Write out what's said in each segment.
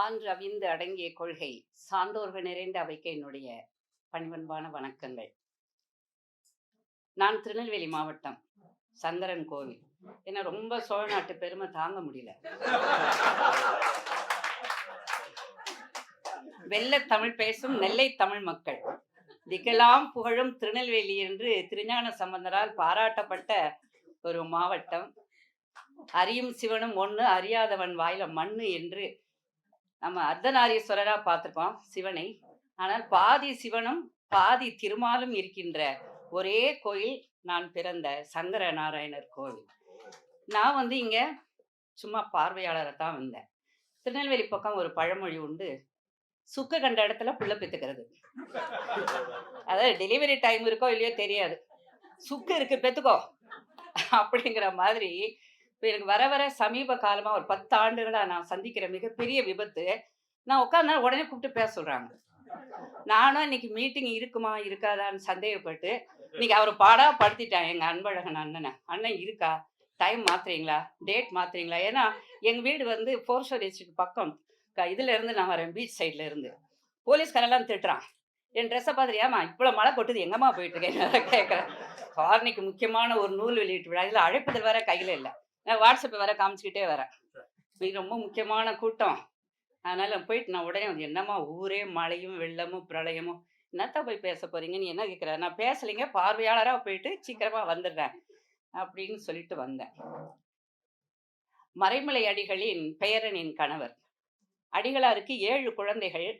ஆண் ரவிந்து அடங்கிய கொள்கை. சான்றோர்கள் நிறைந்த அவைக்கையினுடைய பணிவன்பான வணக்கங்கள். நான் திருநெல்வேலி மாவட்டம் சந்திரன் கோவில். ஏன்னா ரொம்ப சோழ நாட்டு பெருமை தாங்க முடியல. வெள்ள தமிழ் பேசும் நெல்லை தமிழ் மக்கள். திகழாம் புகழும் திருநெல்வேலி என்று திருஞான சம்பந்தரால் பாராட்டப்பட்ட ஒரு மாவட்டம். அறியும் சிவனும் ஒன்று அறியாதவன் வாயில மண்ணு என்று நம்ம அர்த்தநாரீஸ்வரரா பார்த்துருப்போம் சிவனை. ஆனால் பாதி சிவனும் பாதி திருமாலும் இருக்கின்ற ஒரே கோயில் நான் பிறந்த சங்கர நாராயணர் கோவில். நான் வந்து இங்கே சும்மா பார்வையாளரை தான் வந்தேன். திருநெல்வேலி பக்கம் ஒரு பழமொழி உண்டு சுக்க கண்ட இடத்துல புள்ள பெத்துக்கிறது. அதாவது டெலிவரி டைம் இருக்கோ இல்லையோ தெரியாது. சுக்கு இருக்கு பெத்துக்கோ. அப்படிங்கிற மாதிரி இப்போ எனக்கு வர வர சமீப காலமாக ஒரு பத்து ஆண்டுகளாக நான் சந்திக்கிற மிகப்பெரிய விபத்து நான் உட்காந்தா உடனே கூப்பிட்டு பேச சொல்கிறாங்க நானும் இன்னைக்கு மீட்டிங் இருக்குமா இருக்காதான்னு சந்தேகப்பட்டு இன்னைக்கு அவர் பாடா படுத்திட்டேன் எங்கள் அன்பழகன் அண்ணனை. அண்ணன் இருக்கா? டைம் மாத்துறீங்களா? டேட் மாத்துறீங்களா? ஏன்னா எங்கள் வீடு வந்து ஃபோர் ஸ்டோர் எஸ்டேட் பக்கம். இதுலேருந்து இதுல இருந்து நான் வரேன் பீச் சைட்ல இருந்து. போலீஸ்காரெல்லாம் திட்டுறான். என் ட்ரெஸ்ஸை பார்த்துட்டு ஏமா இவ்வளோ மழை கொட்டுது எங்கம்மா போயிட்டு இருக்கேன் கேட்குறேன் காரணிக்கு முக்கியமான ஒரு நூல் வெளியீட்டு விழா. இதில் அழைப்புதல் வேற கையில் இல்லை. நான் வாட்ஸ்அப்பை வேற காமிச்சிக்கிட்டே வரேன் இது ரொம்ப முக்கியமான கூட்டம். அதனால போயிட்டு நான் உடனே வந்து என்னம்மா ஊரே மழையும் வெள்ளமும் பிரளயமும். என்னத்த போய் பேச போறீங்கன்னு என்ன கேட்குற நான் பேசலைங்க பார்வையாளராக போயிட்டு சீக்கிரமா வந்துடுறேன் அப்படின்னு சொல்லிட்டு வந்தேன். மறைமலை அடிகளின் பெயரனின் கணவர். அடிகளாருக்கு ஏழு குழந்தைகள்.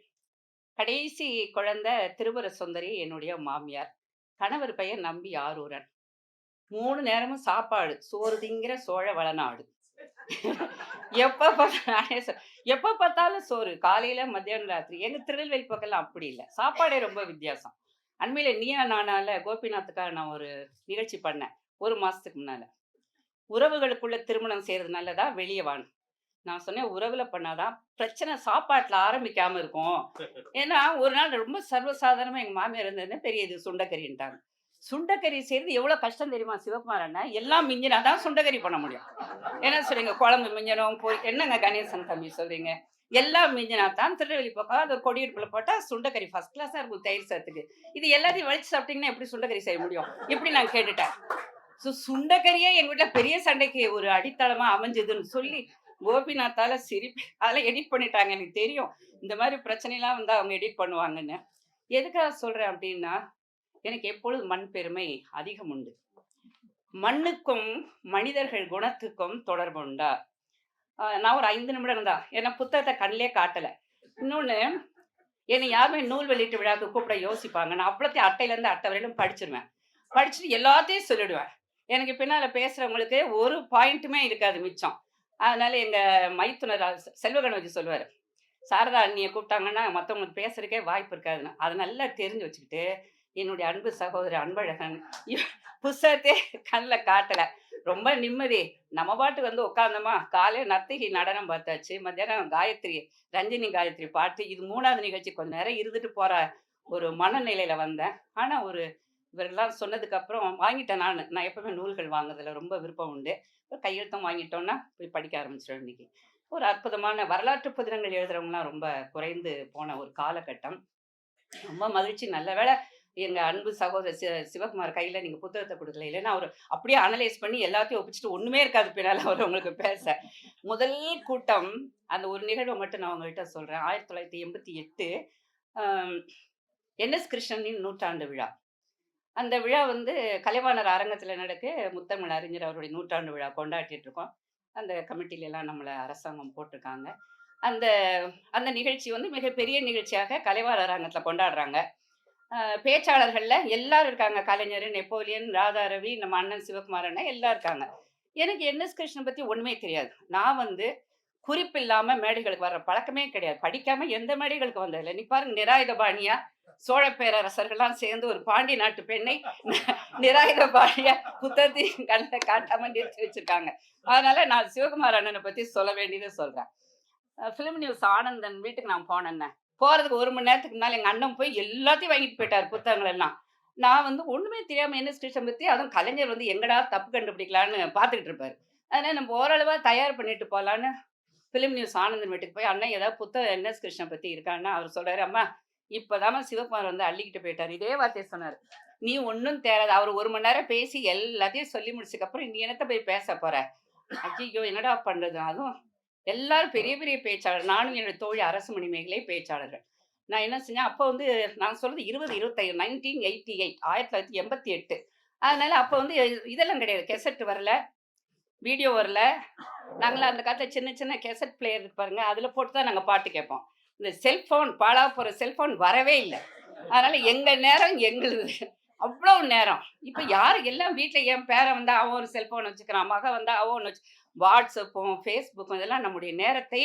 கடைசி குழந்தை திருவர சுந்தரி என்னுடைய மாமியார். கணவர் பெயர் நம்பி ஆரூரன். மூணு நேரமும் சாப்பாடு. சோறு திங்கிற சோழ வளநாடு எப்ப சொல்- எப்ப பார்த்தாலும் சோறு. காலையில மத்தியானம் ராத்திரி. எங்க திருநெல்வேலி பக்கம்லாம் அப்படி இல்லை. சாப்பாடே ரொம்ப வித்தியாசம். அண்மையில நீயா நானால கோபிநாத்துக்காக நான் ஒரு நிகழ்ச்சி பண்ணேன். ஒரு மாசத்துக்கு முன்னால. உறவுகளுக்குள்ள திருமணம் செய்யறது நல்லதா? வெளியே வான்னு. நான் சொன்னேன் உறவுல பண்ணாதான் பிரச்சனை சாப்பாட்டுல ஆரம்பிக்காம இருக்கும். ஏன்னா ஒரு நாள் ரொம்ப சர்வசாதாரணமா எங்க மாமியார் இருந்ததுன்னா பெரிய இது சுண்டக்கறின்ட்டாங்க. சுண்டக்கறி செய்யறது எவ்வளோ கஷ்டம் தெரியுமா? சிவகுமார் அண்ணன் எல்லாம் மிஞ்சினா தான் சுண்டக்கறி பண்ண முடியும். என்ன சொல்றீங்க? குழம்பு மிஞ்சனும் போய் என்னங்க கணேசன் தம்பி சொல்றீங்க? எல்லாம் மிஞ்சினா தான் திருநெல்வேலி பக்கம் அது ஒரு கொடியிருப்புல போட்டால் சுண்டக்கறி ஃபர்ஸ்ட் கிளாஸாக இருக்கும் தயிர் சேர்த்துக்கு இது எல்லாத்தையும் வலிச்சு சாப்பிட்டீங்கன்னா எப்படி சுண்டக்கறி செய்ய முடியும்? இப்படி நான் கேட்டுட்டேன். ஸோ சுண்டக்கறியே எங்க வீட்டில் பெரிய சண்டைக்கு ஒரு அடித்தளமா அமைஞ்சதுன்னு சொல்லி கோபிநாத்தால சிரிப்பு அதெல்லாம் எடிட் பண்ணிட்டாங்க எனக்கு தெரியும். இந்த மாதிரி பிரச்சனைலாம் வந்து அவங்க எடிட் பண்ணுவாங்கன்னு. எதுக்காக சொல்றேன் அப்படின்னா எனக்கு எப்பொழுது மண் பெருமை அதிகம் உண்டு மண்ணுக்கும் மனிதர்கள் குணத்துக்கும் தொடர்பு உண்டா நான் ஒரு ஐந்து நிமிடம் தான் ஏன்னா புத்தகத்தை கண்ணிலே காட்டல. இன்னொன்னு என்னை யாருமே நூல் வெளியீட்டு விழாவுக்கு கூப்பிட யோசிப்பாங்க. நான் அவ்வளோத்தையும் அட்டையில இருந்து அட்டை வரையிலும் படிச்சிருவேன். படிச்சுட்டு எல்லாத்தையும் சொல்லிடுவேன். எனக்கு பின்னால பேசுறவங்களுக்கு ஒரு பாயிண்ட்டுமே இருக்காது மிச்சம். அதனால எங்க மைத்துனர் அ- செல்வகணபதி சொல்லுவாரு சாரதா அண்ணியை கூப்பிட்டாங்கன்னா மற்றவங்களுக்கு பேசுறதுக்கே வாய்ப்பு இருக்காதுன்னு. அதை நல்லா தெரிஞ்சு வச்சுக்கிட்டு என்னுடைய அன்பு சகோதரர் அன்பழகன். இவ- புஸ்தகத்தே கண்ணில் காட்டல. ரொம்ப நிம்மதி. நம்ம பாட்டுக்கு வந்து உட்காந்தோமா காலையில நர்த்தகி நடனம் பார்த்தாச்சு. மத்தியானம் காயத்ரி ரஞ்சினி காயத்ரி பாட்டு. இது மூணாவது நிகழ்ச்சி. கொஞ்ச நேரம் இருந்துட்டு போற ஒரு மனநிலையில வந்தேன். ஆனா ஒரு இவரெல்லாம் சொன்னதுக்கு அப்புறம் வாங்கிட்டேன் நான். நான் எப்பவுமே நூல்கள் வாங்குறதுல ரொம்ப விருப்பம் உண்டு. ஒரு கையெழுத்தம் வாங்கிட்டோம்னா போய் படிக்க ஆரம்பிச்சிடும் இன்னைக்கு. ஒரு அற்புதமான வரலாற்று புதினங்கள் எழுதுறவங்கலாம் ரொம்ப குறைந்து போன ஒரு காலகட்டம். ரொம்ப மகிழ்ச்சி. நல்ல வேளை எங்கள் அன்பு சகோதரர் சி சிவகுமார் கையில் நீங்கள் புத்தகத்தை கொடுக்கல. இல்லைன்னா அவர் அப்படியே அனலைஸ் பண்ணி எல்லாத்தையும் ஒப்பிச்சுட்டு ஒன்றுமே இருக்காது பின்னால் அவர் உங்களுக்கு பேச. முதல் கூட்டம் அந்த ஒரு நிகழ்வை மட்டும் நான் உங்கள்கிட்ட சொல்கிறேன் ஆயிரத்தி தொள்ளாயிரத்தி எண்பத்தி எட்டு என்எஸ் கிருஷ்ணனின் நூற்றாண்டு விழா. அந்த விழா வந்து கலைவாணர் அரங்கத்தில் நடக்க. முத்தமிழ் அறிஞர் அவருடைய நூற்றாண்டு விழா கொண்டாடிட்டு இருக்கோம். அந்த கமிட்டில எல்லாம் நம்மளை அரசாங்கம் போட்டிருக்காங்க. அந்த அந்த நிகழ்ச்சி வந்து மிகப்பெரிய நிகழ்ச்சியாக கலைவாணர் அரங்கத்தில் கொண்டாடுறாங்க. பேச்சாளர்கள்ல எல்லாரும் இருக்காங்க. கலைஞர் நெப்போலியன் ராதா ரவி நம்ம அண்ணன் சிவகுமாரன் எல்லாம் இருக்காங்க. எனக்கு என்எஸ் கிருஷ்ணன் பத்தி ஒண்ணுமே தெரியாது. நான் வந்து குறிப்பு இல்லாம மேடைகளுக்கு வர்ற பழக்கமே கிடையாது. படிக்காம எந்த மேடைகளுக்கு வந்ததில்லை. நீ பாருங்க நிராயுத பாணியா சோழ பேரரசர்கள்லாம் சேர்ந்து ஒரு பாண்டி நாட்டு பெண்ணை நிராயுத பாணியா புத்தகத்தையும் கண்ணில் காட்டாம நிறுத்தி வச்சிருக்காங்க. அதனால நான் சிவகுமார் அண்ணனை பத்தி சொல்ல வேண்டியதை சொல்றேன். ஃபிலிம் நியூஸ் ஆனந்தன் வீட்டுக்கு நான் போனேன்னே போகிறதுக்கு ஒரு மணி நேரத்துக்கு முன்னால் எங்கள் அண்ணன் போய் எல்லாத்தையும் வாங்கிட்டு போயிட்டார் புத்தகங்கள் எல்லாம் நான் வந்து ஒன்றுமே தெரியாமல் என்ன ஸ்டேஷன் பற்றி அதுவும் கலைஞர் வந்து எங்கடா தப்பு கண்டுபிடிக்கலான்னு பார்த்துக்கிட்டு இருப்பாரு. அதனால் நம்ம ஓரளவாக தயார் பண்ணிட்டு போகலான்னு ஃபிலிம் நியூஸ் ஆனந்தன் வீட்டுக்கு போய் அண்ணன் ஏதாவது புத்தகம் என்எஸ் கிருஷ்ணன் பற்றி இருக்கான்னு அவர் சொல்கிறார் அம்மா இப்போதாம்மா சிவகுமார் வந்து அள்ளிக்கிட்டு போயிட்டார். இதே வார்த்தையை சொன்னார். நீ ஒன்றும் தேராது. அவர் ஒரு மணி நேரம் பேசி எல்லாத்தையும் சொல்லி முடிச்சதுக்கப்புறம் நீ என்னத்த போய் பேச போகிற ஐயோ என்னடா பண்ணுறது அதுவும் எல்லாரும் பெரிய பெரிய பேச்சாளர். நானும் என்னோட தோழி அரசு மணிமேகலை பேச்சாளர்கள். நான் என்ன செஞ்சேன்? அப்போ வந்து நான் சொல்றது இருபது இருபத்தைந்து நைன்டீன் எயிட்டி எயிட் ஆயிரத்தி தொள்ளாயிரத்தி எண்பத்தி எட்டு. அதனால அப்போ வந்து இதெல்லாம் கிடையாது. கெசட் வரல வீடியோ வரல. நாங்களாம் அந்த காலத்தில் சின்ன சின்ன கெசட் பிளேயர் பாருங்க அதில் போட்டு தான் நாங்கள் பாட்டு கேட்போம். இந்த செல்ஃபோன் பாழா போகிற செல்ஃபோன் வரவே இல்லை. அதனால எங்கள் நேரம் எங்களுது. அவ்வளோ நேரம். இப்போ யாரு எல்லாம் வீட்டில் என் பேரன் வந்தா அவன் ஒரு செல்ஃபோன் வச்சுக்கிறான் மக வந்தா அவன் ஒன்று வச்சு வாட்ஸ்அப்பும் ஃபேஸ்புக்கும் இதெல்லாம் நம்முடைய நேரத்தை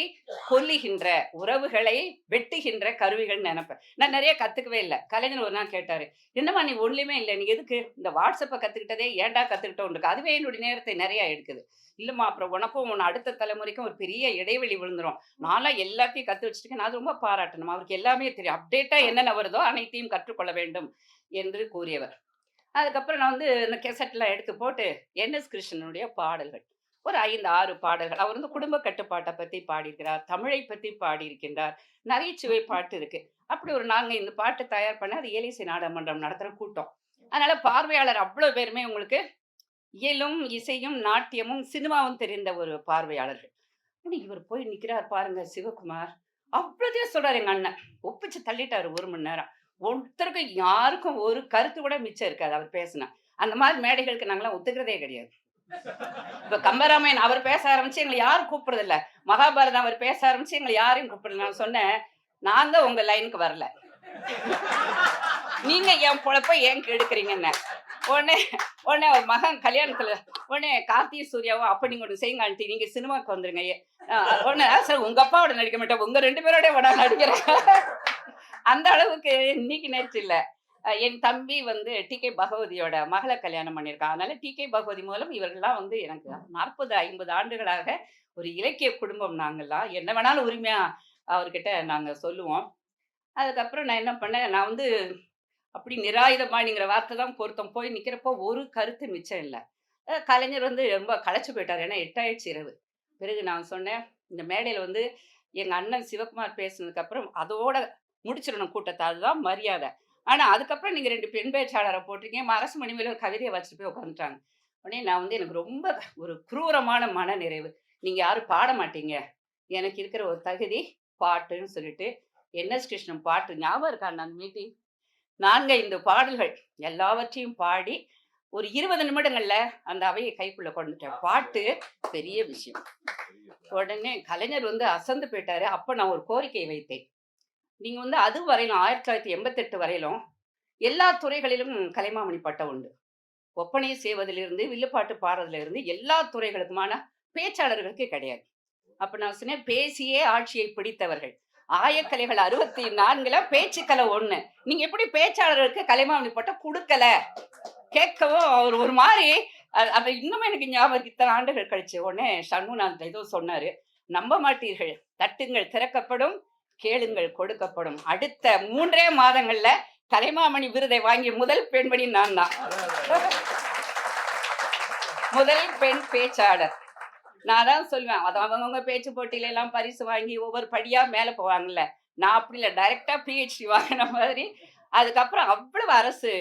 கொல்லுகின்ற உறவுகளை வெட்டுகின்ற கருவிகள் நினைப்பேன். நான் நிறைய கத்துக்கவே இல்லை. கலைஞர் ஒரு நாள் கேட்டாரு என்னம்மா நீ ஒன்றுமே இல்லை நீ எதுக்கு? இந்த வாட்ஸ்அப்பை கத்துக்கிட்டதே ஏன்டா கத்துக்கிட்டோம்? அதுவே என்னுடைய நேரத்தை நிறைய எடுக்குது. இல்லைம்மா அப்புறம் உனக்கும் உன் அடுத்த தலைமுறைக்கும் ஒரு பெரிய இடைவெளி விழுந்துரும். நான்லாம் எல்லாத்தையும் கற்று வச்சுருக்கேன் நான் அது ரொம்ப பாராட்டணும். அவருக்கு எல்லாமே தெரியும். அப்டேட்டாக என்னென்ன வருதோ அனைத்தையும் கற்றுக்கொள்ள வேண்டும் என்று கூறியவர். அதுக்கப்புறம் நான் வந்து இந்த கெசட்லாம் எடுத்து போட்டு என் எஸ் கிருஷ்ணனுடைய பாடல்கள். ஒரு ஐந்து ஆறு பாடல்கள். அவர் வந்து குடும்ப கட்டுப்பாட்டை பற்றி பாடியிருக்கிறார். தமிழை பற்றி பாடியிருக்கின்றார். நகைச்சுவை பாட்டு இருக்கு. அப்படி ஒரு நாங்கள் இந்த பாட்டு தயார் பண்ண அது ஏலிசை நாடமன்றம் நடத்துகிற கூட்டம். அதனால பார்வையாளர் அவ்வளோ பேருமே உங்களுக்கு இயலும் இசையும் நாட்டியமும் சினிமாவும் தெரிந்த ஒரு பார்வையாளர்கள். இவர் போய் நிக்கிறார் பாருங்க சிவகுமார். அவ்வளோதே சொல்றாரு எங்க அண்ணன். ஒப்பிச்சு தள்ளிட்டாரு ஒரு மணி நேரம். ஒருத்தருக்கும் யாருக்கும் ஒரு கருத்து கூட மிச்சம் இருக்காது அவர் பேசினா. அந்த மாதிரி மேடைகளுக்கு நாங்களாம் ஒத்துக்கிறதே கிடையாது. இப்ப கம்பராமாயன் அவர் பேச ஆரம்பிச்சு எங்களை யாரும் கூப்பிடுறது இல்ல மகாபாரதம் அவர் பேச ஆரம்பிச்சு எங்களை யாரையும் கூப்பிடல நான் சொன்னேன் நான் தான் உங்க லைனுக்கு வரல. நீங்க என் பொழப்ப ஏன் கெடுக்குறீங்கன்னு. உடனே உடனே அவர் மகன் கல்யாணத்துல உடனே கார்த்திகை சூர்யாவும் அப்ப நீங்க ஒன்று செய்யுங்க ஆண்டி நீங்க சினிமாக்கு வந்துருங்க. உடனே சார் உங்க அப்பாவோட நடிக்க மாட்டேன் உங்க ரெண்டு பேரோட விட நடிக்கிறேன் அந்த அளவுக்கு இன்னைக்கு நேற்று இல்ல என் தம்பி வந்து டி. கே. பகவதியோட மகளை கல்யாணம் பண்ணியிருக்கான். அதனால டி. கே. பகவதி மூலம் இவர்கள்லாம் வந்து எனக்கு நாற்பது ஐம்பது ஆண்டுகளாக ஒரு இலக்கிய குடும்பம் நாங்கள்லாம். என்ன வேணாலும் உரிமையா அவர்கிட்ட நாங்க சொல்லுவோம். அதுக்கப்புறம் நான் என்ன பண்ணேன்? நான் வந்து அப்படி நிராயுதமானிங்கிற வார்த்தை தான் பொருத்தம். போய் நிக்கிறப்போ ஒரு கருத்து மிச்சம் இல்லை. கலைஞர் வந்து ரொம்ப களைச்சு போயிட்டார். ஏன்னா எட்டாயிடுச்சு இரவு. பிறகு நான் சொன்னேன் இந்த மேடையில் வந்து எங்கள் அண்ணன் சிவகுமார் பேசுனதுக்கு அப்புறம் அதோட முடிச்சிடணும் கூட்டத்தை. அதுதான் மரியாதை. ஆனால் அதுக்கப்புறம் நீங்கள் ரெண்டு பெண் பேச்சாளரை போட்டிருக்கீங்க. அரசு மணிமேல ஒரு கவிதையை வச்சுட்டு போய் உட்காந்துட்டாங்க உடனே நான் வந்து எனக்கு ரொம்ப ஒரு குரூரமான மன நிறைவு நீங்கள் யாரும் பாட மாட்டீங்க. எனக்கு இருக்கிற ஒரு தகுதி பாட்டுன்னு சொல்லிட்டு என்எஸ் கிருஷ்ணன் பாட்டு ஞாபகம் இருக்கா அந்த மீட்டிங்? நான்கு ஐந்து பாடல்கள் எல்லாவற்றையும் பாடி ஒரு இருபது நிமிடங்கள்ல அந்த அவையை கைக்குள்ள கொண்டுட்டேன். பாட்டு பெரிய விஷயம். உடனே கலைஞர் வந்து அசந்து போயிட்டாரு. அப்ப நான் ஒரு கோரிக்கை வைத்தேன். நீங்க வந்து அது வரையிலும் ஆயிரத்தி தொள்ளாயிரத்தி எண்பத்தெட்டு வரையிலும் எல்லா துறைகளிலும் கலைமாமணி பட்டம் உண்டு. ஒப்பனை செய்வதிலிருந்து வில்லுப்பாட்டு பாடுறதுல இருந்து எல்லா துறைகளுக்குமான பேச்சாளர்களுக்கு கிடையாது. அப்போ நான் சொன்னேன் பேசியே ஆட்சியை பிடித்தவர்கள். ஆயக்கலைகள் அறுபத்தி நான்குல பேச்சுக்கலை ஒண்ணு. நீங்க எப்படி பேச்சாளர்களுக்கு கலைமாமணி பட்டம் கொடுக்கல? கேட்கவும் அவர் ஒரு மாதிரி அப்ப அது இன்னும் எனக்கு ஞாபகம் இத்தனை ஆண்டுகள் கழிச்சு உடனே சண்முநாத் ஏதோ சொன்னாரு நம்ப மாட்டீர்கள். தட்டுங்கள் திறக்கப்படும். கேளுங்கள் கொடுக்கப்படும். அடுத்த மூன்றே மாதங்கள்ல கலைமாமணி விருதை வாங்கிய முதல் பெண்மணி நான் தான். முதல் பெண் பேச்சாளர். நான் தான் சொல்லுவேன் அது அவங்கவுங்க பேச்சு போட்டியில எல்லாம் பரிசு வாங்கி ஒவ்வொரு படியா மேல போவாங்கல்ல. நான் அப்படி இல்லை டைரக்டா பிஹெச்டி வாங்கின மாதிரி. அதுக்கப்புறம் அவ்வளவு அரசு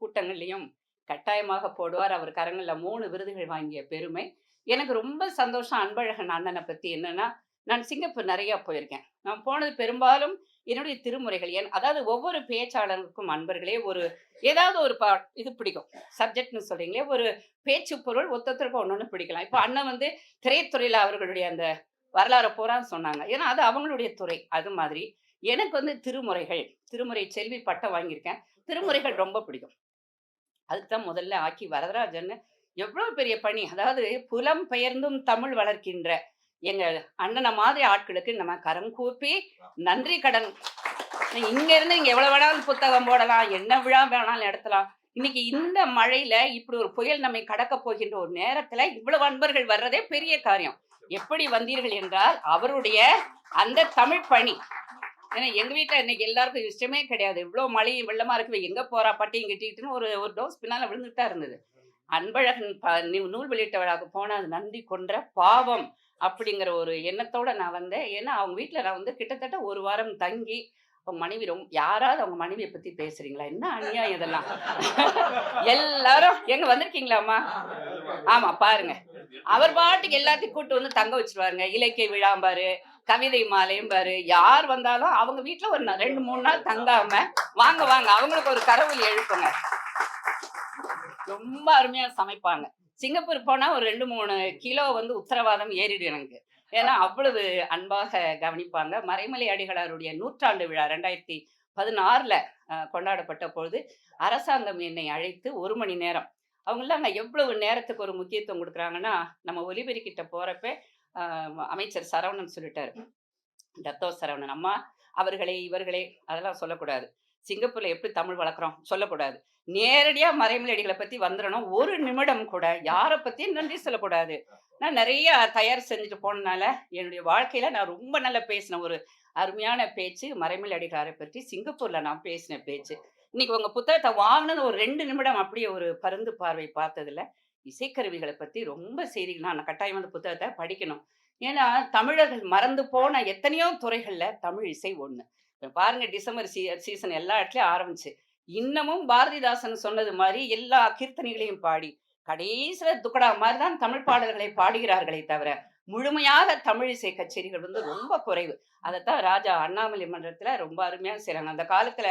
கூட்டங்கள்லையும் கட்டாயமாக போடுவார். அவர் கரங்கள்ல மூணு விருதுகள் வாங்கிய பெருமை. எனக்கு ரொம்ப சந்தோஷம் அன்பழகன் அண்ணனை பத்தி என்னன்னா நான் சிங்கப்பூர் நிறையா போயிருக்கேன். நான் போனது பெரும்பாலும் என்னுடைய திருமுறைகள். என் அதாவது ஒவ்வொரு பேச்சாளருக்கும் அன்பர்களே ஒரு ஏதாவது ஒரு பா இது பிடிக்கும். சப்ஜெக்ட்னு சொல்றீங்களே ஒரு பேச்சு பொருள் ஒத்தொத்தருக்கும் ஒன்று ஒன்று பிடிக்கலாம். இப்போ அண்ணன் வந்து திரைத்துறையில் அவர்களுடைய அந்த வரலாறு பூரான்னு சொன்னாங்க. ஏன்னா அது அவங்களுடைய துறை. அது மாதிரி எனக்கு வந்து திருமுறைகள் திருமுறை செல்வி பட்டம் வாங்கியிருக்கேன். திருமுறைகள் ரொம்ப பிடிக்கும். அதுக்கு தான் முதல்ல ஆக்கி வரதராஜன் எவ்வளவு பெரிய பணி. அதாவது புலம் பெயர்ந்தும் தமிழ் வளர்க்கின்ற எங்க அண்ணனை மாதிரி ஆட்களுக்கு நம்ம கரம் கூப்பி நன்றி கடன். இங்க இருந்து இங்க எவ்வளவு வேணாலும் புத்தகம் போடலாம் என்ன விழா வேணாலும் நடத்தலாம். இன்னைக்கு இந்த மழையில இப்படி ஒரு புயல் நம்மை கடக்க போகின்ற ஒரு நேரத்துல இவ்வளவு அன்பர்கள் வர்றதே பெரிய காரியம். எப்படி வந்தீர்கள் என்றால் அவருடைய அந்த தமிழ் பணி. ஏன்னா எங்க வீட்டுல இன்னைக்கு எல்லாருக்கும் இஷ்டமே கிடையாது. இவ்வளவு மழை வெள்ளமா இருக்கு. எங்க போறா? பட்டியும் கட்டிட்டுன்னு ஒரு ஒரு டோஸ் பின்னால விழுந்துட்டா இருந்தது. அன்பழகன் ப- நூல் வெளியிட்ட விழாவுக்கு போன அது நன்றி கொன்ற பாவம். அப்படிங்கிற ஒரு எண்ணத்தோட நான் வந்தேன். ஏன்னா, அவங்க வீட்டில் நான் வந்து கிட்டத்தட்ட ஒரு வாரம் தங்கி, அவங்க மனைவி ரொம்ப யாராவது அவங்க மனைவியை பத்தி பேசுறீங்களா? என்ன அநியாயம் இதெல்லாம்? எல்லாரும் எங்க வந்திருக்கீங்களாம்மா?" ஆமா பாருங்க. அவர் பாட்டுக்கு எல்லாத்தையும் கூட்டு வந்து தங்க வச்சிருவாருங்க இலக்கிய விழாம்பாரு, கவிதை மாலையும் பாரு யார் வந்தாலும் அவங்க வீட்டுல ஒரு ரெண்டு மூணு நாள் தங்காம, "வாங்க வாங்க" அவங்களுக்கு ஒரு கரவொலி எழுப்புங்க. ரொம்ப அருமையா சமைப்பாங்க. சிங்கப்பூர் போனா ஒரு 2, 3 கிலோ வந்து உத்தரவாதம் ஏறிடும் எனக்கு. ஏன்னா, அவ்வளவு அன்பாக கவனிப்பாங்க. மறைமலை அடிகளாருடைய நூற்றாண்டு விழா ரெண்டாயிரத்தி பதினாறில் கொண்டாடப்பட்ட பொழுது, அரசாங்கம் என்னை அழைத்து ஒரு மணி நேரம். அவங்களாம் அங்கே எவ்வளவு நேரத்துக்கு ஒரு முக்கியத்துவம் கொடுக்குறாங்கன்னா நம்ம ஒலிபெருக்கிட்ட போறப்ப அமைச்சர் சரவணன் சொல்லிட்டாரு. தத்தோ சரவணன், "அம்மா அவர்களே, இவர்களே அதெல்லாம் சொல்லக்கூடாது. சிங்கப்பூர்ல எப்படி தமிழ் வளர்க்குறோம் சொல்லக்கூடாது. நேரடியாக மறைமலடிகளை பற்றி வந்துடணும் ஒரு நிமிடம் கூட யாரை பற்றியும் நன்றி சொல்லக்கூடாது." நான் நிறைய தயார் செஞ்சுட்டு போனனால, என்னுடைய வாழ்க்கையில நான் ரொம்ப நல்லா பேசினேன் ஒரு அருமையான பேச்சு மறைமலை பற்றி சிங்கப்பூரில் நான் பேசின பேச்சு. இன்னைக்கு உங்கள் புத்தகத்தை வாங்கினது ஒரு ரெண்டு நிமிடம் அப்படியே ஒரு பருந்து பார்வை பார்த்ததுல, இசைக்கருவிகளை பற்றி ரொம்ப செய்திகள் நான் கட்டாயம் அந்த புத்தகத்தை படிக்கணும். ஏன்னா, தமிழர்கள் மறந்து போன எத்தனையோ துறைகளில் தமிழ் இசை ஒன்று பாருங்க டிசம்பர் சீ சீசன் எல்லா இடத்துலையும் ஆரம்பிச்சு. இன்னமும் பாரதிதாசன் சொன்னது மாதிரி எல்லா கீர்த்தனைகளையும் பாடி, கடைசியில துக்கடா மாதிரி தான் தமிழ் பாடல்களை பாடுகிறார்களே தவிர, முழுமையாக தமிழிசை கச்சேரிகள் வந்து ரொம்ப குறைவு. அதைத்தான் ராஜா அண்ணாமலை மன்றத்துல ரொம்ப அருமையா செய்றாங்க. அந்த காலத்துல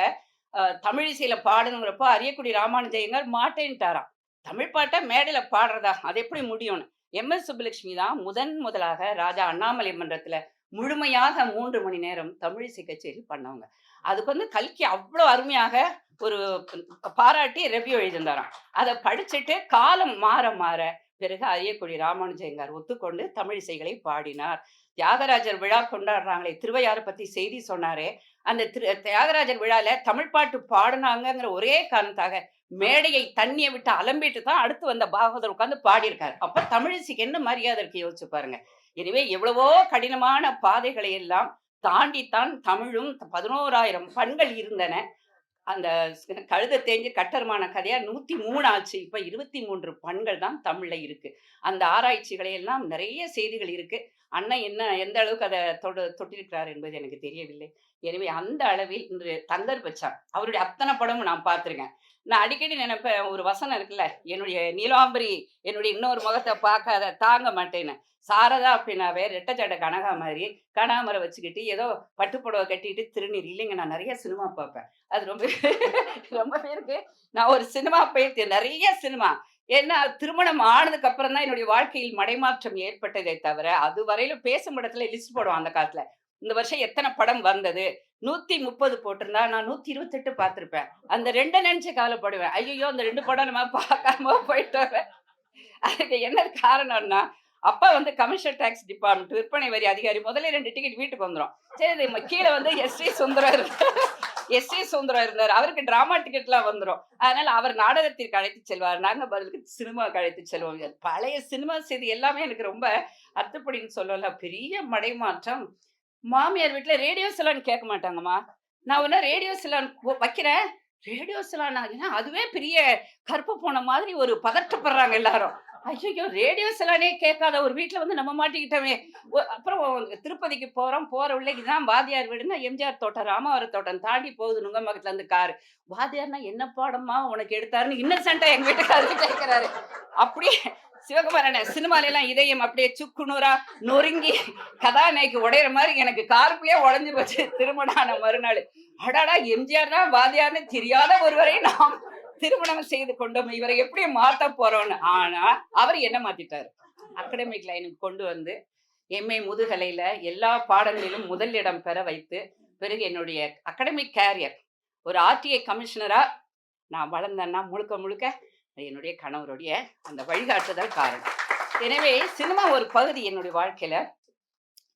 தமிழிசையில தமிழ் பாடணுங்கிறப்போ அரியக்குடி ராமானுஜயங்கர் மாட்டேன்ட்டாராம். தமிழ் பாட்டை மேடையில பாடுறதா? அது எப்படி முடியும்னு. எம்.எஸ். சுப்புலட்சுமி தான் முதன் முதலாக ராஜா அண்ணாமலை மன்றத்துல முழுமையாக மூன்று மணி நேரம் தமிழிசை கச்சேரி பண்ணவங்க. அதுக்கு வந்து கல்கி அவ்வளோ அருமையாக ஒரு பாராட்டி ரெவ்யூ எழுதியிருந்தாராம். அதை படிச்சுட்டு காலம் மாற மாற, பிறகு அரியக்குடி ராமானுஜயங்கார் ஒத்துக்கொண்டு தமிழிசைகளை பாடினார். தியாகராஜர் விழா கொண்டாடுறாங்களே, திருவையாறு பத்தி செய்தி சொன்னாரே, அந்த திரு தியாகராஜர் விழால தமிழ் பாட்டு பாடினாங்கிற ஒரே காரணத்தாக, மேடையை தண்ணிய விட்டு அலம்பிட்டு தான் அடுத்து வந்த பாகவதர் உட்காந்து பாடியிருக்காரு. அப்ப தமிழிசைக்கு என்ன மரியாதை இருக்கு யோசிச்சு பாருங்க. எனவே எவ்வளவோ கடினமான பாதைகளை எல்லாம் தாண்டித்தான் தமிழும் 11,000 பண்கள் இருந்தன. அந்த கழுத தேஞ்சு கட்டருமான கதையா 103 ஆச்சு. இப்ப 23 பண்கள் தான் தமிழ்ல இருக்கு. அந்த ஆராய்ச்சிகளை எல்லாம் நிறைய செய்திகள் இருக்கு. அண்ணன் என்ன எந்த அளவுக்கு அதை தொடு தொட்டிருக்கிறார் என்பது எனக்கு தெரியவில்லை. எனவே அந்த அளவில் இன்று தங்கர் பச்சான். அவருடைய அத்தனை படமும் நான் பார்த்துருக்கேன். நான் அடிக்கடி நினைப்பேன் ஒரு வசனம் இருக்குல்ல, "என்னுடைய நீலாம்பரி என்னுடைய இன்னொரு முகத்தை பார்க்காத தாங்க மாட்டேன்னு." சாரதா அப்படின்னாவே ரெட்டச்சாட்ட கனகா மாதிரி கனாமரை வச்சுக்கிட்டு, ஏதோ பட்டு கட்டிட்டு திருநீர் இல்லைங்க நான் நிறைய சினிமா பார்ப்பேன். அது ரொம்ப ரொம்ப பேருக்கு நான் ஒரு சினிமா பைத்தியம். நிறைய சினிமா. ஏன்னா, திருமணம் ஆனதுக்கு அப்புறம் தான் என்னுடைய வாழ்க்கையில் மடைமாற்றம் ஏற்பட்டதே தவிர, அது வரையிலும் பேசும் இடத்துல லிஸ்ட் போடுவோம் அந்த காலத்துல. இந்த வருஷம் எத்தனை படம் வந்தது? 130 போட்டிருந்தா, நான் 128 பார்த்திருப்பேன். அந்த ரெண்டை நினைச்சு கவலைப்படுவேன். ஐயோ அந்த ரெண்டு படம் நம்ம பார்க்காம போயிட்டோமே. அதுக்கு என்ன காரணம்னா, அப்பா வந்து கமிஷன் டாக்ஸ் டிபார்ட்மெண்ட் விற்பனை வரி அதிகாரி. முதல்ல ரெண்டு டிக்கெட் வீட்டுக்கு வந்துரும். சரி கீழே கீழ வந்து S V. Sundaram S A Sundaram இருந்தார் அவருக்கு டிராமா டிக்கெட்லாம் வந்துரும். அதனால அவர் நாடகத்திற்கு அழைத்துச் செல்வார். நாங்க பதிலுக்கு சினிமாவுக்கு அழைத்து செல்வோம். பழைய சினிமா செய்தி எல்லாமே எனக்கு ரொம்ப அத்துப்படின்னு சொல்லலாம். பெரிய மடைமாற்றம். மாமியார் வீட்டுல ரேடியோ சிலான் கேட்க மாட்டாங்கம்மா. நான் உடனே ரேடியோ சிலான் வைக்கிறேன். ரேடியோ சிலான் ஏன்னா அதுவே பெரிய கருப்பு போன மாதிரி ஒரு பதட்டப்படுறாங்க எல்லாரும். ஐயோ ரேடியோ சிலனே கேட்காத ஒரு வீட்ல வந்து நம்ம மாட்டிக்கிட்டோமே! அப்புறம் திருப்பதிக்கு போறோம். போற உள்ளே இதுதான் வாத்தியார் வீடுன்னா, எம்ஜிஆர் தோட்டம், ராமாவர தோட்டம் தாண்டி போகுது நுங்கம்பாக்கத்துலருந்து காரு. வாத்தியார்னா என்ன பாடமா உனக்கு எடுத்தாருன்னு இன்னசென்ட்டாக எங்கள் வீட்டுக்காரரு கேட்குறாரு அப்படியே சிவகுமாரண்ணே சினிமாலெல்லாம் இதயம் அப்படியே சுக்குநூறா நொறுங்கி கதாநாயகி உடையிற மாதிரி எனக்கு காருக்குள்ளேயே உடஞ்சி போச்சு திருமணம் ஆன மறுநாள். அடாடா எம்ஜிஆர் தான் வாத்தியார்ன்னு தெரியாத ஒருவரை நாம் திருமணம் செய்து கொண்டோம். இவரை எப்படி மாத்த போறோம்னு ஆனா, அவர் என்ன மாத்திட்டாரு. அகாடமிக் லைனுக்கு கொண்டு வந்து, எம்.ஏ. முதுகலையில எல்லா பாடங்களிலும் முதல் இடம் பெற வைத்து, பிறகு என்னுடைய அகாடமிக் கேரியர் ஒரு ஆர்டிஐ கமிஷனரா நான் வளர்ந்தேன்னா, முழுக்க முழுக்க என்னுடைய கணவருடைய அந்த வழிகாட்டுதல் காரணம். எனவே சினிமா ஒரு பகுதி என்னுடைய வாழ்க்கையில.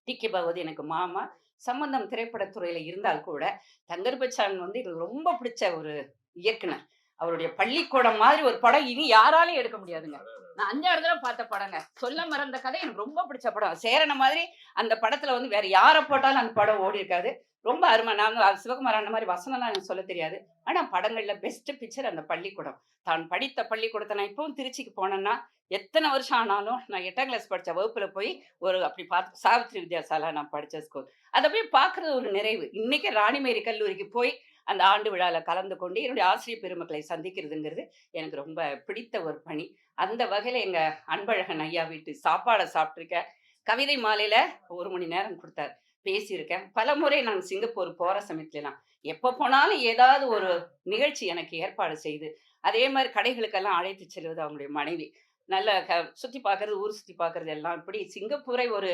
டிக்கி பகவதி எனக்கு மாமா. சம்பந்தம் திரைப்படத்துறையில இருந்தால் கூட, தங்கர்பச்சான் வந்து எனக்கு ரொம்ப பிடிச்ச ஒரு இயக்குனர். அவருடைய பள்ளிக்கூடம் மாதிரி ஒரு படம் இனி யாராலையும் எடுக்க முடியாதுங்க. நான் அஞ்சாறு தடவை பார்த்த படங்க. சொல்ல மறந்த கதை எனக்கு ரொம்ப பிடிச்ச படம். சேரன மாதிரி அந்த படத்துல வந்து வேற யாரை போட்டாலும் அந்த படம் ஓடி இருக்காது. ரொம்ப அருமை. நாங்கள் சிவகுமார் அந்த மாதிரி வசனம்லாம் எனக்கு சொல்ல தெரியாது. ஆனால் படங்கள்ல பெஸ்ட் பிக்சர் அந்த பள்ளிக்கூடம். தான் படித்த பள்ளிக்கூடத்தை நான் இப்பவும் திருச்சிக்கு போனேன்னா எத்தனை வருஷம் ஆனாலும் நான் எட்டாம் கிளாஸ் படித்த வகுப்புல போய் ஒரு அப்படி பார்த்து சாவித்ரி வித்யாசாலா நான் படித்த ஸ்கூல் அதை போய் பார்க்கறது ஒரு நிறைவு. இன்னைக்கு ராணிமேரி கல்லூரிக்கு போய் அந்த ஆண்டு விழாவில் கலந்து கொண்டு என்னுடைய ஆசிரியர் பெருமக்களை சந்திக்கிறதுங்கிறது எனக்கு ரொம்ப பிடித்த ஒரு பணி. அந்த வகையில் எங்கள் அன்பழகன் ஐயா வீட்டு சாப்பாடை சாப்பிட்ருக்கேன் கவிதை மாலையில் ஒரு மணி நேரம் கொடுத்தார். பேசியிருக்கேன். பல முறை நான் சிங்கப்பூர் போகிற சமயத்துலலாம் எப்போ போனாலும் ஏதாவது ஒரு நிகழ்ச்சி எனக்கு ஏற்பாடு செய்து அதே மாதிரி கடைகளுக்கெல்லாம் அழைத்து செல்வது அவங்களுடைய மனைவி. நல்ல க சுற்றி பார்க்கறது ஊர் சுற்றி பார்க்கறது எல்லாம் இப்படி சிங்கப்பூரை ஒரு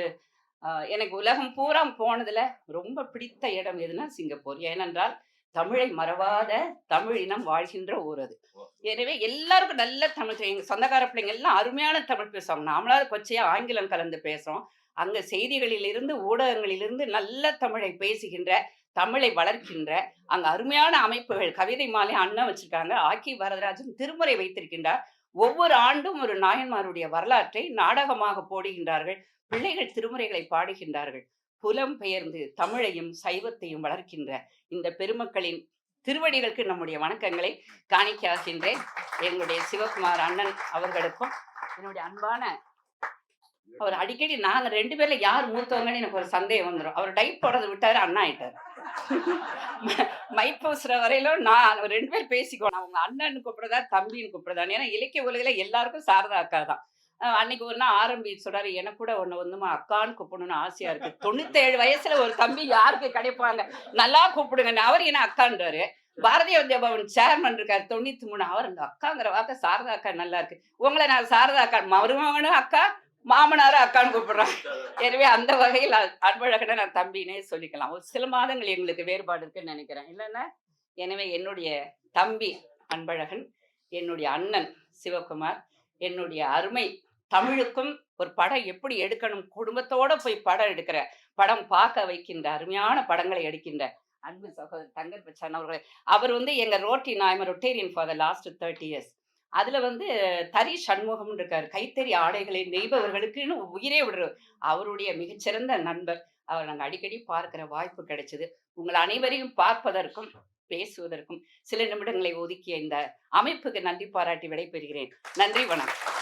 எனக்கு உலகம் பூரா போனதில் ரொம்ப பிடித்த இடம் எதுனா சிங்கப்பூர். ஏனென்றால் தமிழை மறவாத தமிழ் இனம் வாழ்கின்ற ஊர் அது. எனவே எல்லாருக்கும் நல்ல தமிழ். எங்க சொந்தக்கார பிள்ளைங்க எல்லாம் அருமையான தமிழ் பேசுவாங்க. நாமளாவது கொச்சையா ஆங்கிலம் கலந்து பேசுறோம். அங்க செய்திகளிலிருந்து ஊடகங்களிலிருந்து நல்ல தமிழை பேசுகின்ற தமிழை வளர்க்கின்ற அங்க அருமையான அமைப்புகள் கவிதை மாலை அண்ணன் வச்சிருக்காங்க. ஆக்கி வரதராஜன் திருமுறை வைத்திருக்கின்றார். ஒவ்வொரு ஆண்டும் ஒரு நாயன்மாருடைய வரலாற்றை நாடகமாக போடுகின்றார்கள். பிள்ளைகள் திருமுறைகளை பாடுகின்றார்கள். புலம் பெயர்ந்து தமிழையும் சைவத்தையும் வளர்க்கின்ற இந்த பெருமக்களின் திருவடிகளுக்கு நம்முடைய வணக்கங்களை காணிக்காகின்றேன் எங்களுடைய சிவகுமார் அண்ணன் அவர்களுக்கும் என்னுடைய அன்பான அவர் அடிக்கடி நாங்க ரெண்டு பேர்ல யார் மூத்தவங்கன்னு எனக்கு ஒரு சந்தேகம் வந்துடும் அவர் டைப் போடுறது விட்டாரு அண்ணா ஆயிட்டாரு. மைக் பேசுற வரையிலும் நான் ரெண்டு பேர் பேசிக்குவோம். அவங்க அண்ணன் அண்ணன்னு கூப்பிடுறதா தம்பின்னு கூப்பிடுறதா ஏன்னா இலக்கிய உலகில எல்லாருக்கும் சாரதா அக்கா தான். அன்னைக்கு ஒரு நாள் ஆரம்பி சொல்றாரு எனக்கு கூட ஒண்ணு வந்துமா அக்கான்னு கூப்பிடணும்னு ஆசையா இருக்கு. தொண்ணூத்தேழு வயசுல ஒரு தம்பி யாருக்கு கிடைப்பாங்க? நல்லா கூப்பிடுங்க அவர் என்ன அக்கான்றாரு? பாரதிய வித்யா பவன் சேர்மன் இருக்காரு தொண்ணூத்தி மூணு அவர் அந்த அக்காங்கிற வார்த்தை சாரதா அக்கா நல்லா இருக்கு. உங்களை நான் சாரதா அக்கா மருமகனும் அக்கா மாமனாரும் அக்கான்னு கூப்பிடுறேன் எனவே அந்த வகையில் அன்பழகனை நான் தம்பினே சொல்லிக்கலாம். ஒரு சில மாதங்கள் எங்களுக்கு வேறுபாடு இருக்குன்னு நினைக்கிறேன். இல்லைன்னா எனவே என்னுடைய தம்பி அன்பழகன் என்னுடைய அண்ணன் சிவகுமார் என்னுடைய அருமை தமிழுக்கும் ஒரு படம் எப்படி எடுக்கணும்? குடும்பத்தோட போய் படம் எடுக்கிற படம் பார்க்க வைக்கின்ற அருமையான படங்களை எடுக்கின்ற அன்பு சகோதரர் தங்கர் பச்சான் அவர்கள். அவர் வந்து எங்க ரோட்டி நாயம் Rotarian for the last thirty years அதுல வந்து தரி சண்முகம் இருக்கார். கைத்தறி ஆடைகளை நெய்பவர்களுக்குன்னு உயிரே விடுறார் அவருடைய மிகச்சிறந்த நண்பர். அவர் நாங்கள் அடிக்கடி பார்க்கிற வாய்ப்பு கிடைச்சது. உங்கள் அனைவரையும் பார்ப்பதற்கும் பேசுவதற்கும் சில நிமிடங்களை ஒதுக்கிய இந்த அமைப்புக்கு நன்றி பாராட்டி விடைபெறுகிறேன். நன்றி வணக்கம்.